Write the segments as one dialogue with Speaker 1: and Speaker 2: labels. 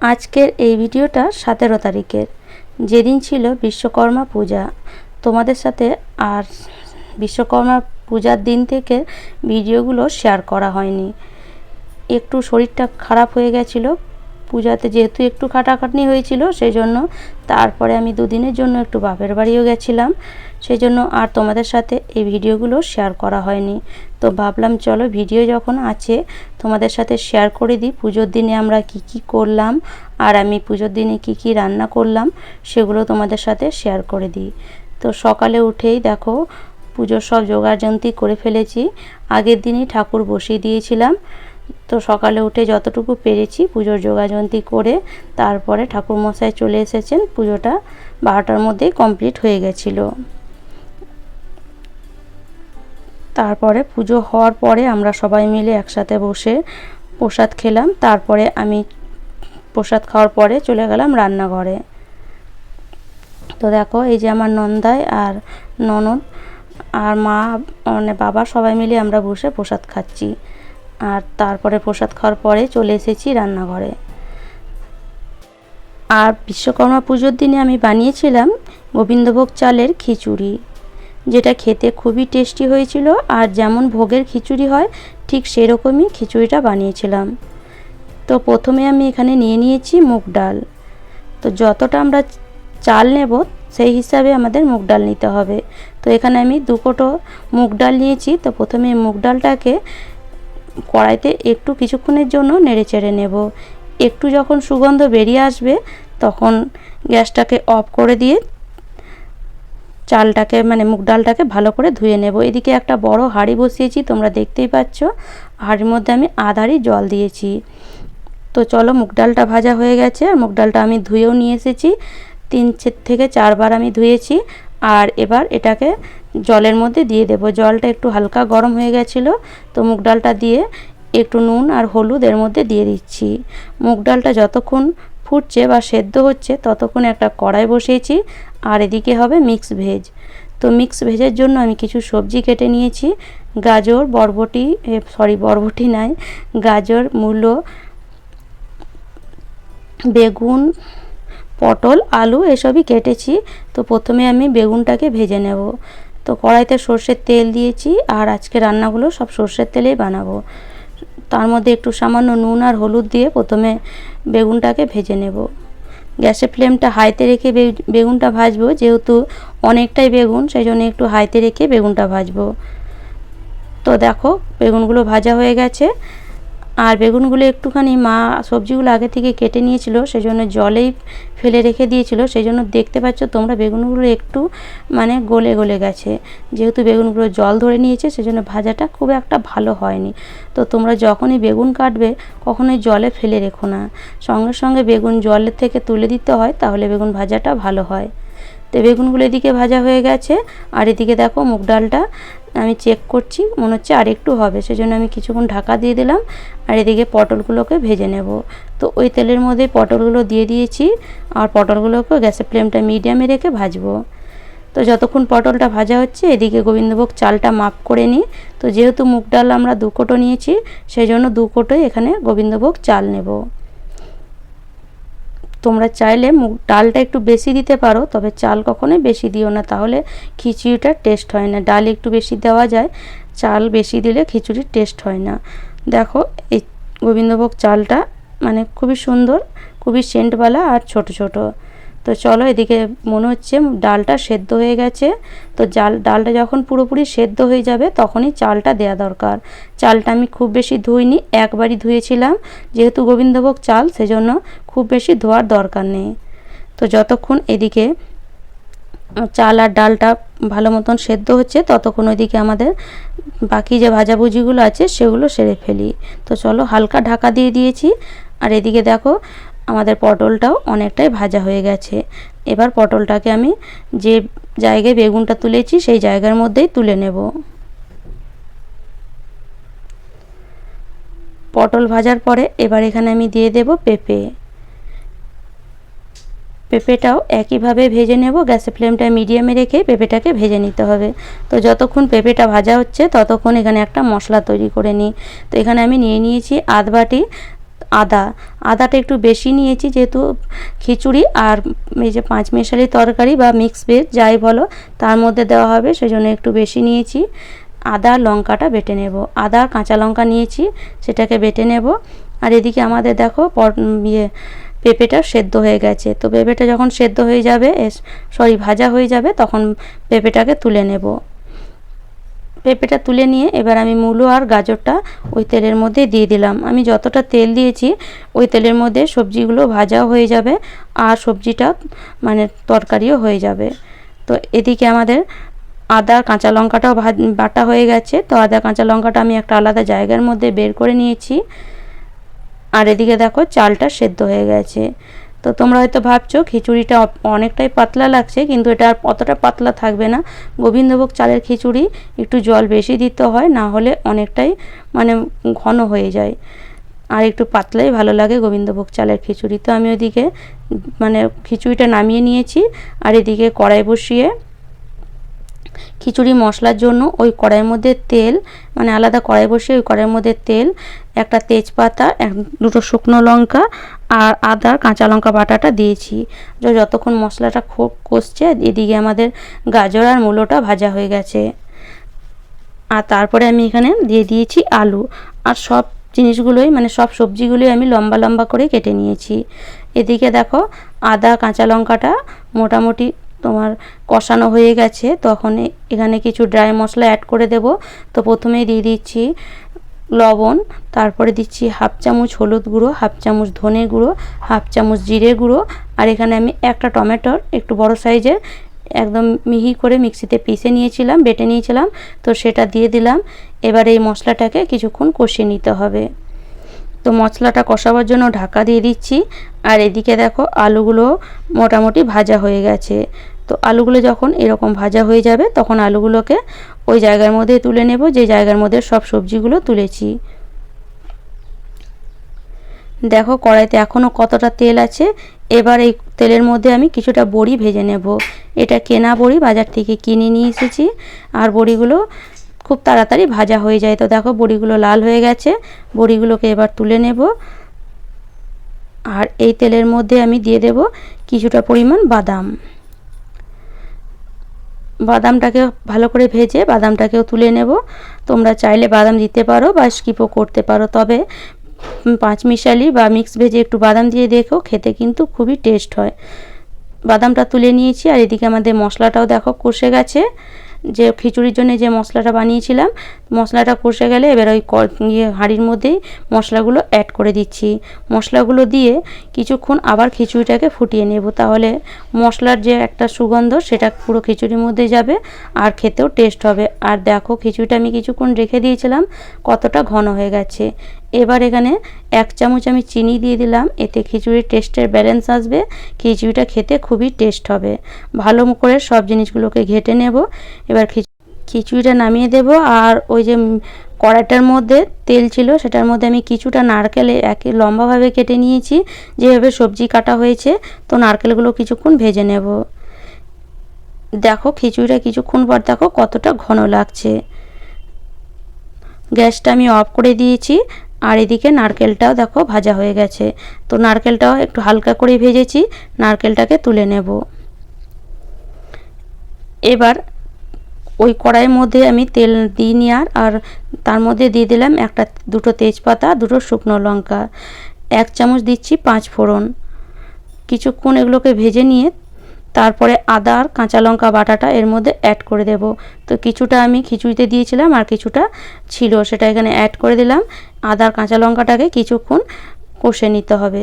Speaker 1: আজকের এই ভিডিওটা সতেরো তারিখের। যেদিন ছিল বিশ্বকর্মা পূজা। তোমাদের সাথে আর বিশ্বকর্মা পূজার দিন থেকে ভিডিওগুলো শেয়ার করা হয়নি। একটু শরীরটা খারাপ হয়ে গেছিল। পূজাতে যেহেতু একটু খাটাখাটনি হয়েছিল সেই জন্য তারপরে আমি দুদিনের জন্য একটু বাপের বাড়িও গেছিলাম। সেই জন্য আর তোমাদের সাথে এই ভিডিওগুলো শেয়ার করা হয়নি। তো ভাবলাম, চলো ভিডিও যখন আছে, তোমাদের সাথে শেয়ার করে দিই, পুজোর দিনে আমরা কি কি করলাম, আর আমি পুজোর দিনে কি কি রান্না করলাম, সেগুলো তোমাদের সাথে শেয়ার করে দিই। তো সকালে উঠেই দেখো, পুজোর সব জোগাড়যন্ত্রী করে ফেলেছি। আগের দিনই ঠাকুর বসিয়ে দিয়েছিলাম। তো সকালে উঠে যতটুকু পেরেছি পুজোর যোগাযন্ত্রী করে, তারপরে ঠাকুরমশাই চলে এসেছেন, পুজোটা বারোটার মধ্যেই কমপ্লিট হয়ে গেছিল। তারপরে পুজো হওয়ার পরে আমরা সবাই মিলে একসাথে বসে প্রসাদ খেলাম। তারপরে আমি প্রসাদ খাওয়ার পরে চলে গেলাম রান্নাঘরে। তো দেখো, এই যে আমার নন্দায় আর ননদ আর মা মানে বাবা সবাই মিলে আমরা বসে প্রসাদ খাচ্ছি। আর তারপরে প্রসাদ খাওয়ার পরে চলে এসেছি রান্নাঘরে। আর বিশ্বকর্মা পুজোর দিনে আমি বানিয়েছিলাম গোবিন্দভোগ চালের খিচুড়ি। যেটা খেতে খুবই টেস্টি হয়েছিল আর যেমন ভোগের খিচুড়ি হয়, ঠিক সেরকমই খিচুড়িটা বানিয়েছিলাম। তো প্রথমে আমি এখানে নিয়ে নিয়েছি মুগ ডাল। তো যতটা আমরা চাল নেব, সেই হিসাবে আমাদের মুগ ডাল নিতে হবে। তো এখানে আমি দু কোটো মুগ ডাল নিয়েছি, তো প্রথমে মুগ ডালটাকে কড়াইতে একটু কিছুক্ষণের জন্য নেড়ে চেড়ে নেব। একটু যখন সুগন্ধ বেরিয়ে আসবে, তখন গ্যাসটাকে অফ করে দিয়ে চালটাকে মানে মুগ ডালটাকে ভালো করে ধুয়ে নেব। এদিকে একটা বড় হাঁড়ি বসিয়েছি, তোমরা দেখতেই পাচ্ছ। হাঁড়ির মধ্যে আমি আধারই জল দিয়েছি। তো চলো, মুগ ডালটা ভাজা হয়ে গেছে। আর মুগ ডালটা আমি ধুয়েও নিয়ে এসেছি। তিন থেকে চারবার আমি ধুয়েছি। আর এবার এটাকে জলের মধ্যে দিয়ে দেব। জলটা একটু হালকা গরম হয়ে গেছিল, তো মুগ ডালটা দিয়ে একটু নুন আর হলুদ এর মধ্যে দিয়ে দিচ্ছি। মুগ ডালটা যতক্ষণ ফুটছে বা সেদ্ধ হচ্ছে, ততক্ষণ একটা কড়াই বসিয়েছি, আর এদিকে হবে মিক্স ভেজ তো মিক্স ভেজের জন্য আমি কিছু সবজি কেটে নিয়েছি, গাজর, বরবটি সরি বরবটি নাই, গাজর, মূলো, বেগুন, পটল, আলু এসবই কেটেছি। তো প্রথমে আমি বেগুনটাকে ভেজে নেব। তো কড়াইতে সর্ষের তেল দিয়েছি, আর আজকে রান্নাগুলো সব সর্ষের তেলেই বানাবো। তার মধ্যে একটু সামান্য নুন আর হলুদ দিয়ে প্রথমে বেগুনটাকে ভেজে নেব। গ্যাসের ফ্লেমটা হাইতে রেখে বেগুনটা ভাজবো, যেহেতু অনেকটাই বেগুন সেই জন্য একটু হাইতে রেখে বেগুনটা ভাজবো। তো দেখো, বেগুনগুলো ভাজা হয়ে গেছে। আর বেগুনগুলো একটুখানি মা সবজিগুলো আগে থেকে কেটে নিয়েছিল সেই জন্য জলেই ফেলে রেখে দিয়েছিল সেই জন্য দেখতে পাচ্ছ তোমরা বেগুনগুলো একটু মানে গলে গলে গেছে। যেহেতু বেগুনগুলো জল ধরে নিয়েছে, সেজন্য ভাজাটা খুব একটা ভালো হয়নি। তো তোমরা যখনই বেগুন কাটবে, কখনোই জলে ফেলে রেখো না। সঙ্গে সঙ্গে বেগুন জলের থেকে তুলে দিতে হয়, তাহলে বেগুন ভাজাটা ভালো হয়। তো বেগুনগুলো এদিকে ভাজা হয়ে গেছে, আর এদিকে দেখো মুগ ডালটা আমি চেক করছি, মনে হচ্ছে আর একটু হবে, সেজন্য আমি কিছুক্ষণ ঢাকা দিয়ে দিলাম, আর এদিকে পটলগুলোকে ভেজে নেব। তো ওই তেলের মধ্যে পটলগুলো দিয়ে দিয়েছি, আর পটলগুলোকে গ্যাসের ফ্লেমটা মিডিয়ামে রেখে ভাজবো। তো যতক্ষণ পটলটা ভাজা হচ্ছে, এদিকে গোবিন্দভোগ চালটা মাপ করে নিই। তো যেহেতু মুগ ডাল আমরা দু কোটো নিয়েছি সেই জন্য দু কোটোই এখানে গোবিন্দভোগ চাল নেব। তোমরা চাইলে মুগ ডালটা একটু বেশি দিতে পারো, তবে চাল কখনোই বেশি দিও না, তাহলে খিচুড়িটা টেস্ট হয় না। ডাল একটু বেশি দেওয়া যায়, চাল বেশি দিলে খিচুড়ির টেস্ট হয় না। দেখো, এই গোবিন্দভোগ চালটা মানে খুবই সুন্দর, খুবই সেন্টওয়ালা আর ছোট ছোট। তো চলো এদিকে মনে হচ্ছে ডালটা সেদ্ধ হয়ে গেছে। তো জাল, ডালটা যখন পুরোপুরি সেদ্ধ হয়ে যাবে তখনই চালটা দেয়া দরকার। চালটা আমি খুব বেশি ধুইনি, একবারই ধুয়েছিলাম। যেহেতু গোবিন্দভোগ চাল, সেজন্য খুব বেশি ধোয়ার দরকার নেই। তো যতক্ষণ এদিকে চাল আর ডালটা ভালো মতন সেদ্ধ হচ্ছে, ততক্ষণ ওইদিকে আমাদের বাকি যে ভাজাভুজিগুলো আছে, সেগুলো সেরে ফেলি। তো চলো হালকা ঢাকা দিয়ে দিয়েছি। আর এদিকে দেখো আমাদের পটলটাও অনেকটাই ভাজা হয়ে গেছে। এবার পটলটাকে আমি যে জায়গায় বেগুনটা তুলেছি, সেই জায়গার মধ্যেই তুলে নেব। পটল ভাজার পরে এবার এখানে আমি দিয়ে দেব পেঁপে। পেঁপেটাও একইভাবে ভেজে নেব। গ্যাসের ফ্লেমটা মিডিয়ামে রেখে পেঁপেটাকে ভেজে নিতে হবে। তো যতক্ষণ পেঁপেটা ভাজা হচ্ছে, ততক্ষণ এখানে একটা মশলা তৈরি করে নিই। তো এখানে আমি নিয়ে নিয়েছি আধ বাটি আদা। আদাটা একটু বেশি নিয়েছি যেহেতু খিচুড়ি আর এই যে পাঁচ মেশালি তরকারি বা মিক্স ভেজ যাই বলো, তার মধ্যে দেওয়া হবে, সেজন্য একটু বেশি নিয়েছি। আদা, লঙ্কাটা বেটে নেব। আদা, কাঁচা লঙ্কা নিয়েছি, সেটাকে বেটে নেব। আর এদিকে আমাদের দেখো ইয়ে পেঁপেটা সেদ্ধ হয়ে গেছে। তো পেঁপেটা যখন সেদ্ধ হয়ে যাবে সরি ভাজা হয়ে যাবে, তখন পেঁপেটাকে তুলে নেব। পেঁপেটা তুলে নিয়ে এবার আমি মূলো আর গাজরটা ওই তেলের মধ্যে দিয়ে দিলাম। আমি যতটা তেল দিয়েছি, ওই তেলের মধ্যে সবজিগুলো ভাজাও হয়ে যাবে আর সবজিটা মানে তরকারিও হয়ে যাবে। তো এদিকে আমাদের আদা, কাঁচা লঙ্কাটাও বাটা হয়ে গেছে। তো আদা, কাঁচা লঙ্কাটা আমি একটা আলাদা জায়গার মধ্যে বের করে নিয়েছি। আর এদিকে দেখো চালটা সেদ্ধ হয়ে গেছে। তো তোমরা হয়তো ভাবছ, খিচুড়িটা অনেকটাই পাতলা লাগছে, কিন্তু এটা আর অতটা পাতলা থাকবে না। গোবিন্দভোগ চালের খিচুড়ি, একটু জল বেশি দিতে হয়, না হলে অনেকটাই মানে ঘন হয়ে যায়। আর একটু পাতলাই ভালো লাগে গোবিন্দভোগ চালের খিচুড়ি। তো আমি ওদিকে মানে খিচুড়িটা নামিয়ে নিয়েছি, আর এদিকে কড়াই বসিয়ে খিচুড়ি মশলার জন্য ওই কড়াইয়ের মধ্যে তেল মানে আলাদা কড়াই বসে ওই কড়াইয়ের মধ্যে তেল, একটা তেজপাতা, এক, দুটো শুকনো লঙ্কা আর আদার কাঁচা লঙ্কা বাটাটা দিয়েছি। যতক্ষণ মশলাটা খুব কষছে, এদিকে আমাদের গাজর আর মূলোটা ভাজা হয়ে গেছে। আর তারপরে আমি এখানে দিয়ে দিয়েছি আলু। আর সব জিনিসগুলোই মানে সব সবজিগুলোই আমি লম্বা লম্বা করে কেটে নিয়েছি। এদিকে দেখো, আদা, কাঁচা লঙ্কাটা মোটামুটি তোমার কষানো হয়ে গেছে, তখন এখানে কিছু ড্রাই মশলা অ্যাড করে দেব। তো প্রথমেই দিয়ে দিচ্ছি লবণ, তারপরে দিচ্ছি হাফ চামচ হলুদ গুঁড়ো হাফ চামচ ধনে গুঁড়ো হাফ চামচ জিরে গুঁড়ো। আর এখানে আমি একটা টমেটোর একটু বড় সাইজের একদম মিহি করে মিক্সিতে পিষে নিয়েছিলাম, বেটে নিয়েছিলাম। তো সেটা দিয়ে দিলাম। এবার এই মশলাটাকে কিছুক্ষণ কষিয়ে নিতে হবে। তো মশলাটা কষাবার জন্য ঢাকা দিয়ে দিচ্ছি। আর এদিকে দেখো আলুগুলো মোটামুটি ভাজা হয়ে গেছে। তো আলুগুলো যখন এরকম ভাজা হয়ে যাবে, তখন আলুগুলোকে ওই জায়গার মধ্যে তুলে নেব, যে জায়গার মধ্যে সব সবজিগুলো তুলেছি। দেখো কড়াইতে এখনও কতটা তেল আছে, এবার এই তেলের মধ্যে আমি কিছুটা বড়ি ভেজে নেব। এটা কেনা বড়ি, বাজার থেকে কিনে নিয়ে এসেছি। আর বড়িগুলো খুব তাড়াতাড়ি ভাজা হয়ে যায়। তো দেখো বড়িগুলো লাল হয়ে গেছে, বড়িগুলোকে এবার তুলে নেব। আর এই তেলের মধ্যে আমি দিয়ে দেব কিছুটা পরিমাণ বাদাম। বাদামটাকে ভালো করে ভেজে বাদামটাকেও তুলে নেব। তোমরা চাইলে বাদাম দিতে পারো বা স্কিপও করতে পারো। তবে পাঁচ মিশালি বা মিক্স ভেজে একটু বাদাম দিয়ে দেখো, খেতে কিন্তু খুবই টেস্ট হয়। বাদামটা তুলে নিয়েছি আর এদিকে আমাদের মশলাটাও দেখো কষে গেছে। যে খিচুড়ির জন্য যে মশলাটা বানিয়েছিলাম, মশলাটা কষে গেলে এবার ওই ইয়ে হাঁড়ির মধ্যেই মশলাগুলো অ্যাড করে দিচ্ছি। মশলাগুলো দিয়ে কিছুক্ষণ আবার খিচুড়িটাকে ফুটিয়ে নেব। তাহলে মশলার যে একটা সুগন্ধ, সেটা পুরো খিচুড়ির মধ্যে যাবে আর খেতেও টেস্ট হবে। আর দেখো, খিচুড়িটা আমি কিছুক্ষণ রেখে দিয়েছিলাম, কতটা ঘন হয়ে গেছে। এবার এখানে এক চামচ আমি চিনি দিয়ে দিলাম, এতে খিচুড়ির টেস্টের ব্যালেন্স আসবে। খিচুড়িটা খেতে খুবই টেস্ট হবে। ভালো করে সব জিনিসগুলোকে ঘেটে নেব। এবার খিচুড়িটা নামিয়ে দেব। আর ওই যে কড়াইটার মধ্যে তেল ছিল, সেটার মধ্যে আমি কিছুটা নারকেলে একে লম্বাভাবে কেটে নিয়েছি। যেভাবে সবজি কাটা হয়েছে, তো নারকেলগুলো কিছুক্ষণ ভেজে নেব। দেখো খিচুড়িটা কিছুক্ষণ পর দেখো কতটা ঘন লাগছে। গ্যাসটা আমি অফ করে দিয়েছি। আর এদিকে নারকেলটাও দেখো ভাজা হয়ে গেছে। তো নারকেলটাও একটু হালকা করে ভেজেছি, নারকেলটাকে তুলে নেব। এবার ওই কড়াইয়ের মধ্যে আমি তেল দিই নি আর আর তার মধ্যে দিয়ে দিলাম একটা দুটো তেজপাতা, দুটো শুকনো লঙ্কা। এক চামচ দিচ্ছি পাঁচ ফোড়ন। কিছুক্ষণ এগুলোকে ভেজে নিয়ে তারপরে আদা আর কাঁচা লঙ্কা বাটাটা এর মধ্যে অ্যাড করে দেব। তো কিছুটা আমি খিচুড়িতে দিয়েছিলাম আর কিছুটা ছিল, সেটা এখানে অ্যাড করে দিলাম। আদার কাঁচা লঙ্কাটাকে কিছুক্ষণ কষে নিতে হবে।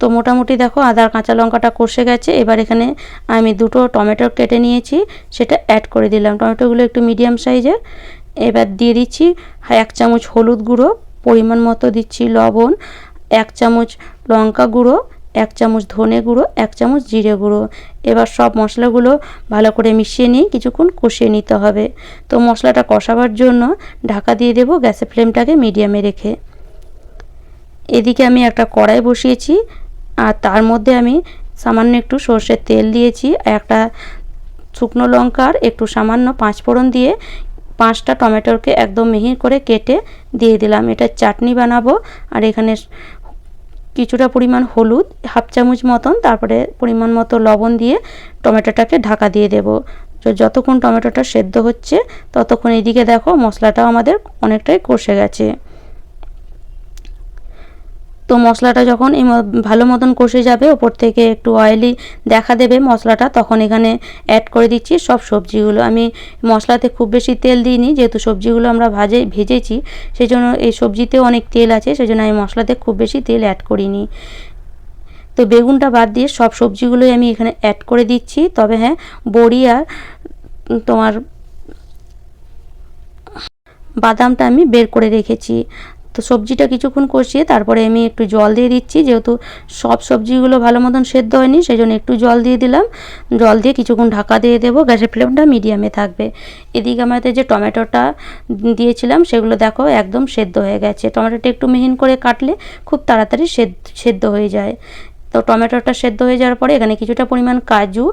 Speaker 1: তো মোটামুটি দেখো আদার কাঁচা লঙ্কাটা কষে গেছে। এবার এখানে আমি দুটো টমেটো কেটে নিয়েছি, সেটা অ্যাড করে দিলাম। টমেটোগুলো একটু মিডিয়াম সাইজের এবার দিয়ে দিচ্ছি এক চামচ হলুদ গুঁড়ো, পরিমাণ মতো দিচ্ছি লবণ, এক চামচ লঙ্কা গুঁড়ো এক চামচ ধনে গুঁড়ো, এক চামচ জিরে গুঁড়ো। এবার সব মশলাগুলো ভালো করে মিশিয়ে নিয়ে কিছুক্ষণ কষিয়ে নিতে হবে। তো মশলাটা কষাবার জন্য ঢাকা দিয়ে দেবো গ্যাসের ফ্লেমটাকে মিডিয়ামে রেখে। এদিকে আমি একটা কড়াই বসিয়েছি, আর তার মধ্যে আমি সামান্য একটু সর্ষের তেল দিয়েছি, একটা শুকনো লঙ্কার একটু সামান্য পাঁচ ফোড়ন দিয়ে পাঁচটা টমেটোকে একদম মিহি করে কেটে দিয়ে দিলাম। এটা চাটনি বানাবো, আর এখানে কিছুটা পরিমাণ হলুদ, হাফ চামচ মতন, তারপরে পরিমাণ মতো লবণ দিয়ে টমেটোটাকে ঢাকা দিয়ে দেব। যতক্ষণ টমেটোটা সেদ্ধ হচ্ছে, ততক্ষণ এদিকে দেখো মশলাটাও আমাদের অনেকটাই কষে গেছে। তো মশলাটা যখন এই ভালো মতন কষে যাবে, ওপর থেকে একটু অয়েলি দেখা দেবে মশলাটা, তখন এখানে অ্যাড করে দিচ্ছি সব সবজিগুলো। আমি মশলাতে খুব বেশি তেল দিইনি, যেহেতু সবজিগুলো আমরা ভাজে, ভেজেছি সেই জন্য এই সবজিতেও অনেক তেল আছে সেই জন্য আমি মশলাতে খুব বেশি তেল অ্যাড করিনি। তো বেগুনটা বাদ দিয়ে সব সবজিগুলোই আমি এখানে অ্যাড করে দিচ্ছি। তবে হ্যাঁ বড়ি আর তোমার বাদামটা আমি বের করে রেখেছি। তো সবজিটা কিছুক্ষণ কষিয়ে তারপরে আমি একটু জল দিয়ে দিচ্ছি, যেহেতু সব সবজিগুলো ভালো মতন সেদ্ধ হয়নি সেই জন্য একটু জল দিয়ে দিলাম। জল দিয়ে কিছুক্ষণ ঢাকা দিয়ে দেবো, গ্যাসের ফ্লেমটা মিডিয়ামে থাকবে। এদিকে আমাদের যে টমেটোটা দিয়েছিলাম, সেগুলো দেখো একদম সেদ্ধ হয়ে গেছে। টমেটোটা একটু মিহিন করে কাটলে খুব তাড়াতাড়ি সেদ্ধ হয়ে যায়। তো টমেটোটা সেদ্ধ হয়ে যাওয়ার পরে এখানে কিছুটা পরিমাণ কাজু,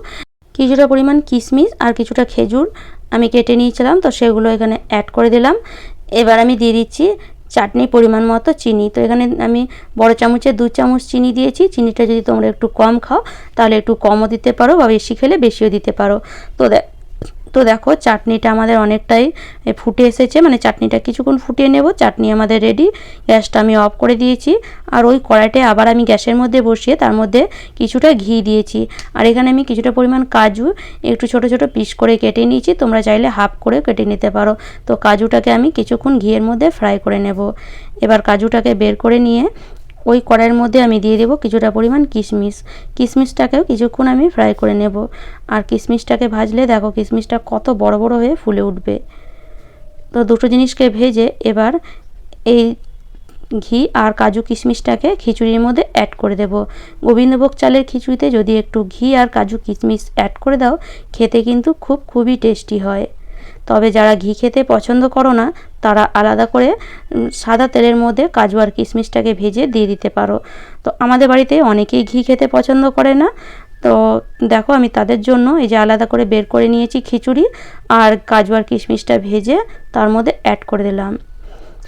Speaker 1: কিছুটা পরিমাণ কিশমিশ আর কিছুটা খেজুর আমি কেটে নিয়েছিলাম, তো সেগুলো এখানে অ্যাড করে দিলাম। এবার আমি দিয়ে দিচ্ছি চাটনি পরিমাণ মতো চিনি। তো এখানে আমি বড় চামচে দু চামচ চিনি দিয়েছি। চিনিটা যদি তোমরা একটু কম খাও, তাহলে একটু কমও দিতে পারো বা বেশি খেলে বেশিও দিতে পারো। তো তো দেখো, চাটনিটা আমাদের অনেকটাই ফুটে এসেছে। মানে চাটনিটা কিছুক্ষণ ফুটিয়ে নেব, চাটনি আমাদের রেডি গ্যাসটা আমি অফ করে দিয়েছি। আর ওই কড়াইটে আবার আমি গ্যাসের মধ্যে বসিয়ে তার মধ্যে কিছুটা ঘি দিয়েছি। আর এখানে আমি কিছুটা পরিমাণ কাজু, একটু ছোট ছোট পিস করে কেটে নিয়েছি। তোমরা চাইলে হাফ করে কেটে নিতে পারো। তো কাজুটাকে আমি কিছুক্ষণ ঘিয়ের মধ্যে ফ্রাই করে নেব। এবার কাজুটাকে বের করে নিয়ে ওই কড়াইয়ের মধ্যে আমি দিয়ে দেবো কিছুটা পরিমাণ কিশমিশ। কিশমিশটাকেও কিছুক্ষণ আমি ফ্রাই করে নেব। আর কিশমিশটাকে ভাজলে দেখো কিশমিশটা কত বড় বড় হয়ে ফুলে উঠবে। তো দুটো জিনিসকে ভেজে এবার এই ঘি আর কাজু কিশমিশটাকে খিচুড়ির মধ্যে অ্যাড করে দেব। গোবিন্দভোগ চালের খিচুড়িতে যদি একটু ঘি আর কাজু কিশমিশ অ্যাড করে দাও, খেতে কিন্তু খুব, খুবই টেস্টি হয়। তবে যারা ঘি খেতে পছন্দ করো না, তারা আলাদা করে সাদা তেলের মধ্যে কাজু আর কিশমিশটাকে ভেজে দিয়ে দিতে পারো। তো আমাদের বাড়িতে অনেকেই ঘি খেতে পছন্দ করে না। তো দেখো আমি তাদের জন্য এই যে আলাদা করে বের করে নিয়েছি খিচুড়ি আর কাজু আর কিশমিশটা ভেজে তার মধ্যে অ্যাড করে দিলাম।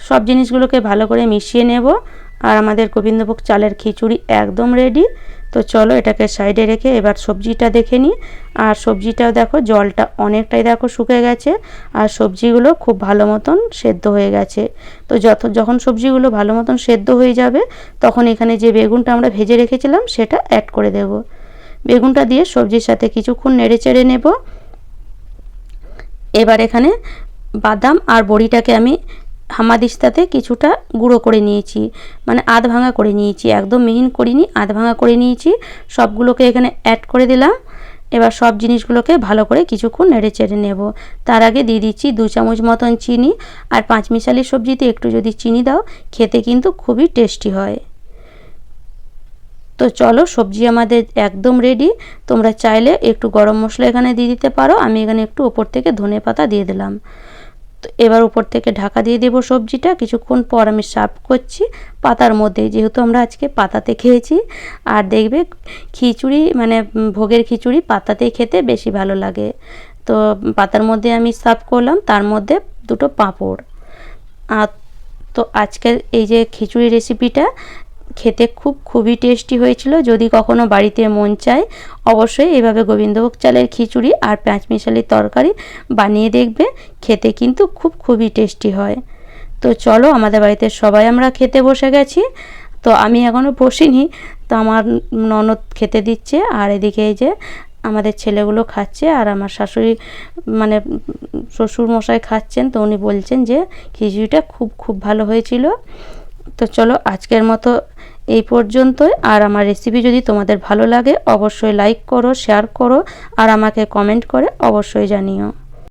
Speaker 1: সব জিনিসগুলোকে ভালো করে মিশিয়ে নেব। আর আমাদের গোবিন্দভোগ চালের খিচুড়ি একদম রেডি তো চলো এটাকে সাইডে রেখে এবার সবজিটা দেখে নিই। আর সবজিটাও দেখো, জলটা অনেকটাই দেখো শুকে গেছে। আর সবজিগুলো খুব ভালো মতন সেদ্ধ হয়ে গেছে। তো যত, যখন সবজিগুলো ভালো মতন সেদ্ধ হয়ে যাবে, তখন এখানে যে বেগুনটা আমরা ভেজে রেখেছিলাম, সেটা অ্যাড করে দেব। বেগুনটা দিয়ে সবজির সাথে কিছুক্ষণ নেড়ে চেড়ে নেব। এবার এখানে বাদাম আর বড়িটাকে আমি হামাদিস্তাতে কিছুটা গুঁড়ো করে নিয়েছি মানে আধ ভাঙা করে নিয়েছি, একদম মিহিন করিনি, আধ ভাঙা করে নিয়েছি। সবগুলোকে এখানে অ্যাড করে দিলাম। এবার সব জিনিসগুলোকে ভালো করে কিছুক্ষণ নেড়ে চেড়ে নেব। তার আগে দিয়ে দিচ্ছি দু চামচ মতন চিনি আর পাঁচ মিশালি সবজিতে একটু যদি চিনি দাও, খেতে কিন্তু খুবই টেস্টি হয়। তো চলো, সবজি আমাদের একদম রেডি তোমরা চাইলে একটু গরম মশলা এখানে দিয়ে দিতে পারো। আমি এখানে একটু ওপর থেকে ধনে পাতা দিয়ে দিলাম। তো এবার উপর থেকে ঢাকা দিয়ে দেবো সবজিটা। কিছুক্ষণ পর আমি সার্ভ করছি। পাতার মধ্যে, যেহেতু আমরা আজকে পাতাতে খেয়েছি, আর দেখবে খিচুড়ি মানে ভোগের খিচুড়ি পাতাতেই খেতে বেশি ভালো লাগে। তো পাতার মধ্যে আমি সার্ভ করলাম, তার মধ্যে দুটো পাঁপড়। আর তো আজকের এই যে খিচুড়ি রেসিপিটা খেতে খুব খুবই টেস্টি হয়েছিল। যদি কখনো বাড়িতে মন চায়, অবশ্যই এভাবে গোবিন্দভোগ চালের খিচুড়ি আর পেঁয়াজ মিশালির তরকারি বানিয়ে দেখবে। খেতে কিন্তু খুব খুবই টেস্টি হয়। তো চলো, আমাদের বাড়িতে সবাই আমরা খেতে বসে গেছি। তো আমি এখনও বসিনি, তো আমার ননদ খেতে দিচ্ছে। আর এদিকে এই যে আমাদের ছেলেগুলো খাচ্ছে আর আমার শাশুড়ি মানে শ্বশুর মশাই খাচ্ছেন। তো উনি বলছেন যে খিচুড়িটা খুব খুব ভালো হয়েছিল। তো চলো আজকের মতো এই পর্যন্তই। আর আমার রেসিপি যদি তোমাদের ভালো লাগে, অবশ্যই লাইক করো শেয়ার করো, আর আমাকে কমেন্ট করে অবশ্যই জানিও।